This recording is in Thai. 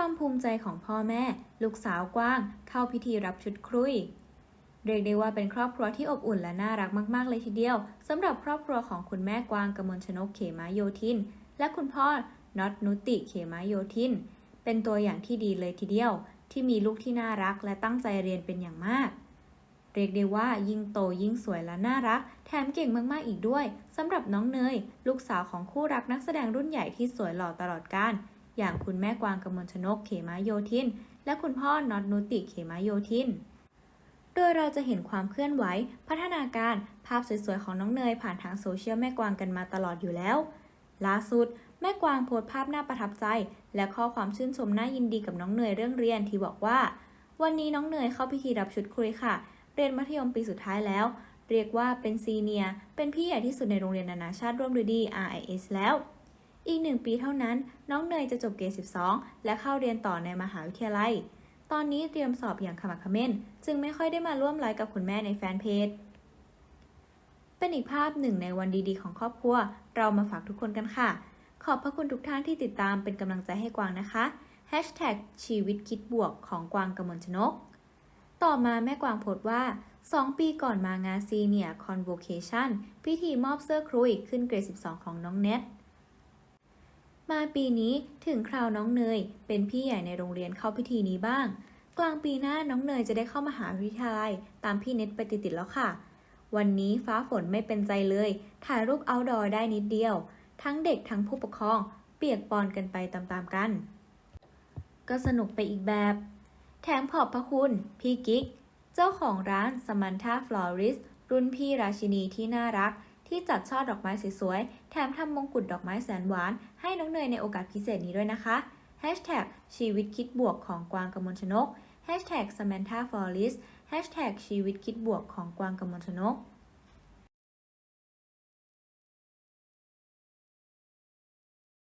ความภูมิใจของพ่อแม่ ลูกสาวกว้าง เข้าพิธีรับชุดครุยเรียกได้ว่าเป็นครอบครัวที่อบอุ่นและน่ารักมาก ๆ เลยทีเดียวสำหรับครอบครัวของคุณแม่กวางกมลชนกเขมาโยธิน และคุณพ่อน็อตนุติเขมาโยธิน เป็นตัวอย่างที่ดีเลยทีเดียว ที่มีลูกที่น่ารักและตั้งใจเรียนเป็นอย่างมาก เรียกได้ว่ายิ่งโตยิ่งสวยและน่ารัก แถมเก่งมากๆอีกด้วยสำหรับน้องเนย ลูกสาวของคู่รักนักแสดงรุ่นใหญ่ที่สวยหล่อตลอดกาล อย่างคุณแม่กวางกมลชนกเขมาโยธิน และคุณพ่อน็อตนุติเขมาโยธิน โดยเราจะเห็นความเคลื่อนไหว พัฒนาการภาพสวยๆของน้องเนยผ่านทางโซเชียลแม่กวางกันมาตลอดอยู่แล้ว ล่าสุด แม่กวางโพสต์ภาพน่าประทับใจ และข้อความชื่นชมน่ายินดีกับน้องเนยเรื่องเรียนที่บอกว่า วันนี้น้องเนยเข้าพิธีรับชุดคุยค่ะ เรียนมัธยมปีสุดท้ายแล้ว เรียกว่าเป็นซีเนียเป็นพี่ใหญ่ที่สุดในโรงเรียนนานาชาติร่วมฤดี RIS แล้ว อีกหนึ่งปีเท่านั้น น้องเนยจะจบเกรด12 และเข้าเรียนต่อในมหาวิทยาลัย ตอนนี้เตรียมสอบอย่างขมักเขม้น จึงไม่ค่อยได้มาร่วมไลฟ์กับคุณแม่ในแฟนเพจ เป็นอีกภาพหนึ่งในวันดีๆ ของครอบครัว เรามาฝากทุกคนกันค่ะ ขอบพระคุณทุกท่านที่ติดตามเป็นกำลังใจให้กวางนะคะ Hashtag ชีวิตคิดบวกของกวางกมลชนก ต่อมาแม่กวางโพสต์ว่า2ปีก่อนมางานซีเนียร์คอนโวเคชันพิธีมอบเสื้อครุยขึ้นเกรด 12 ของน้องเน็ต มาปีนี้ถึงคราวน้องเนย เป็นพี่ใหญ่ในโรงเรียนเข้าพิธีนี้บ้าง กลางปีหน้าน้องเนยจะได้เข้ามหาวิทยาลัย ตามพี่เน็ตไปติดๆแล้วค่ะ วันนี้ฟ้าฝนไม่เป็นใจเลย ถ่ายรูปเอาดอได้นิดเดียว ทั้งเด็กทั้งผู้ปกครอง เปียกปอนกันไปตามๆกัน ก็สนุกไปอีกแบบ แถมขอบพระคุณ พี่กิ๊ก เจ้าของร้านสมันธาฟลอริสรุ่นพี่ราชินีที่น่ารัก ที่จัดช่อดอกไม้สวยๆ แถมทำมงกุฎดอกไม้แสนหวาน ให้น้องเนยในโอกาสพิเศษนี้ด้วยนะคะ Hashtag ชีวิตคิดบวกของกวางกมลชนก Hashtag Samantha Florist Hashtag ชีวิตคิดบวกของกวางกมลชนก